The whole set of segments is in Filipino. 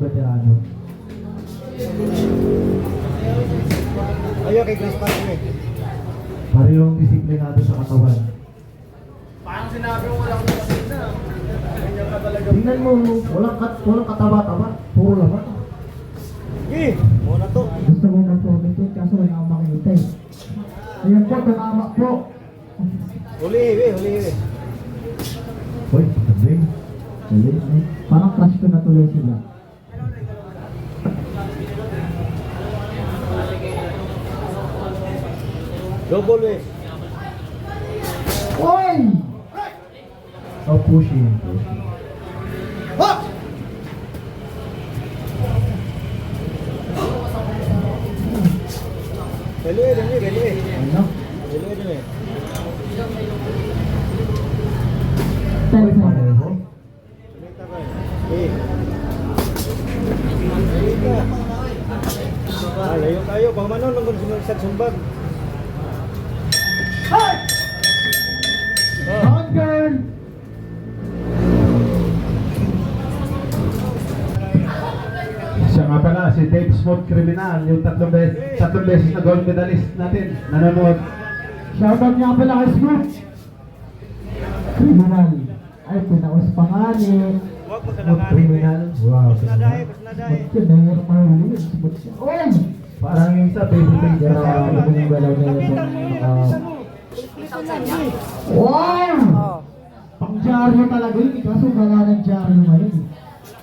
veterano. Ayaw kay Chris Park eh. Parehong disiplinado sa katawan. Parang sinabi mo walang kasi na. Ganyan ka talaga. Tingnan mo, walang, kat, walang kataba-taba. Puro laman. Eh, muna to. Gusto ko mag-comment yun kaso wala akong makikita eh. Ayan po, tama po. Huli huli eh. Uy, eh. Parang crush ko na tuloy sila. Double eh. Oy! Oh, pushing. pushing. Eh, dali, belo eh. Ano? Dali. Layo ka. Ah, layo tayo. Pamanon lang kung sumbag. Siya nga pala, si Dave Smooth Criminal, yung tatlong beses, tatlong beses na gold medalist natin, nanonood. Shoutout nga pala kay Scoop! Criminal. Ay, pinaus pa nga ni... Smooth Criminal. Wow. Mas nadahe, mas nadahe. Smooth nahihirap mahuli. Smooth siya. Oy! Parang yung sa baby face Pero na yung galaw nila sa Lapitan mo yun, eh. Wow! Pang dyaryo talaga yun. Kaso wala ng dyaryo ngayon.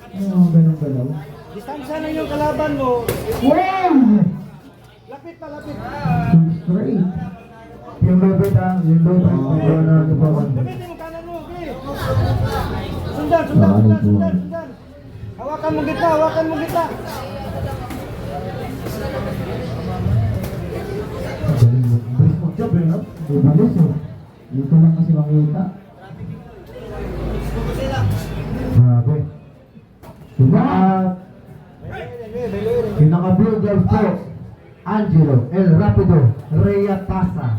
Ano yung mga ganun galaw? Distansya na yung kalaban mo. Wow! Lapit pa, lapit. Straight. Yung yung lobet. Oh. Yung man. Gamitin mo kanan mo, okay? Sundan, sundan, sundan, sundan, sundan. Hawakan mo gitna, hawakan mo mo job eh, no? Dito lang kasi makita. Grabe. Diba? Yung naka-blue gloves po, Angelo El Rapido Rhea Tasa.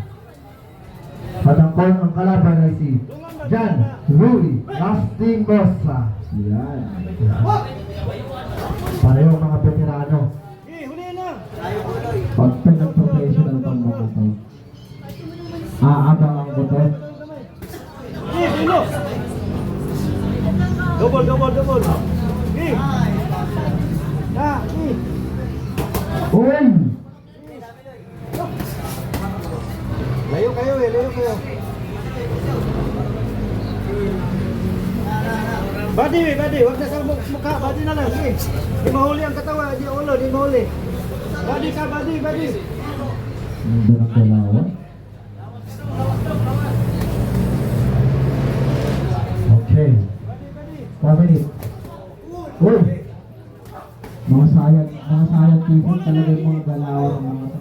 Patangkol ang kalaban ay si Jan Rui Lastimosa. Yan. Pareho Eh, body. Huwag na sa mu- mukha. Body na lang. Sige. Di mahuli ang katawa. Di ulo, di mahuli. Body ka. Nandun ang dalawa. Okay. Minute. Uy! Mga sayang, mga sayang people talaga yung mga galawan ng mga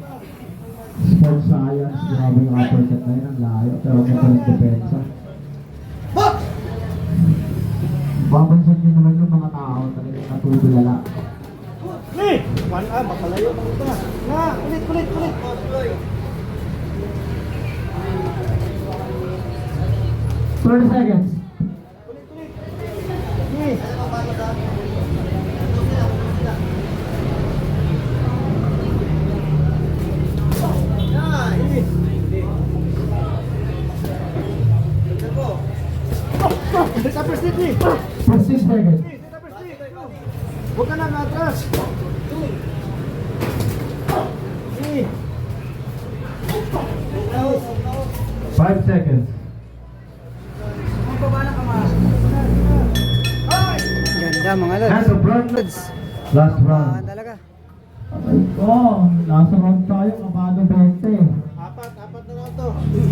sports science. Grabe yung uppercut na yun, ang layo. Pero may depensa. Babansan nyo naman yung mga tao talagang natutulala. Hey! One ah, makalayo pa ito. Na, ulit, ulit, ulit. Thirty seconds. Huwag ka na atras. Hey. Five seconds. Ganda mga. Hands of round. Last Ah, round. talaga. Ay ko, nasa round tayo, kabado 20. Apat, apat na lang to. Okay.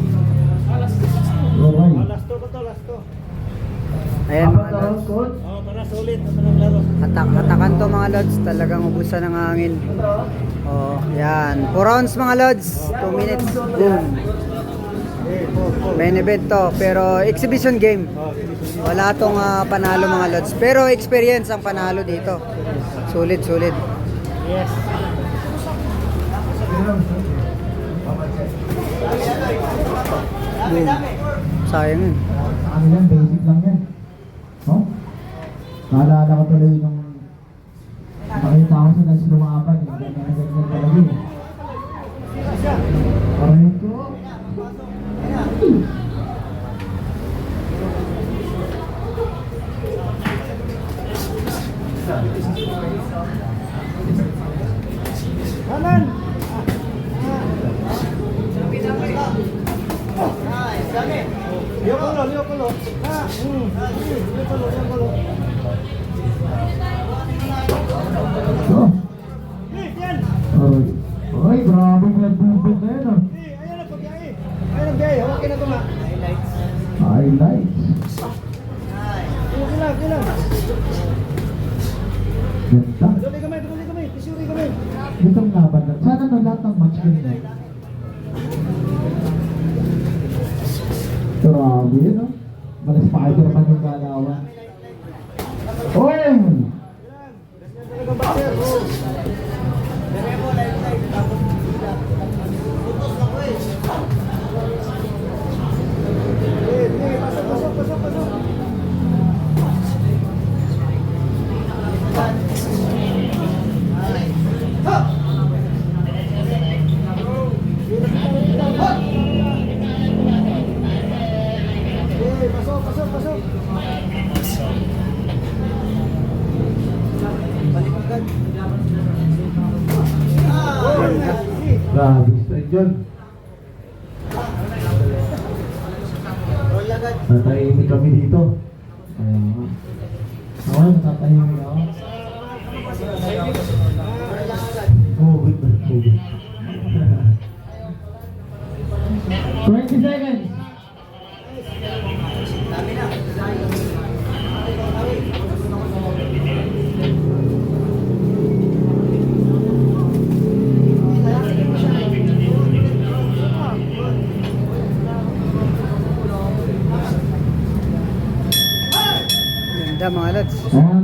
Oh, last to ba to? Last to. Ayan Apat mga na sulit. Ito ng laro. Atak, atakan to mga lods. Talagang ubusan ng hangin. Oh, yan. 4 rounds mga lods. 2 minutes. Boom. Main event to. Pero exhibition game. Wala tong ah, panalo mga lods. Pero experience ang panalo dito. Sulit, sulit. Yes. Boom. Sayang yun. Ano yan, basic lang yan. Naalala ko tuloy nung Nakita ko sa guys lumaban eh. Ganyan na ganyan talaga eh. Aray ko. Kanan. Liok ulo, liok ulo. Ha, hmm. Liok ulo, liok ulo. Oh. Tuloy kami, tuloy kami. Pisuri kami. Itong laban na. Sana no lahat ng match ganda. Grabe ah. Malas spider man Grabe, strike yun. Natahimik kami dito. Nga. Ako, natatahimik ako. Ganda mga lods. Kaya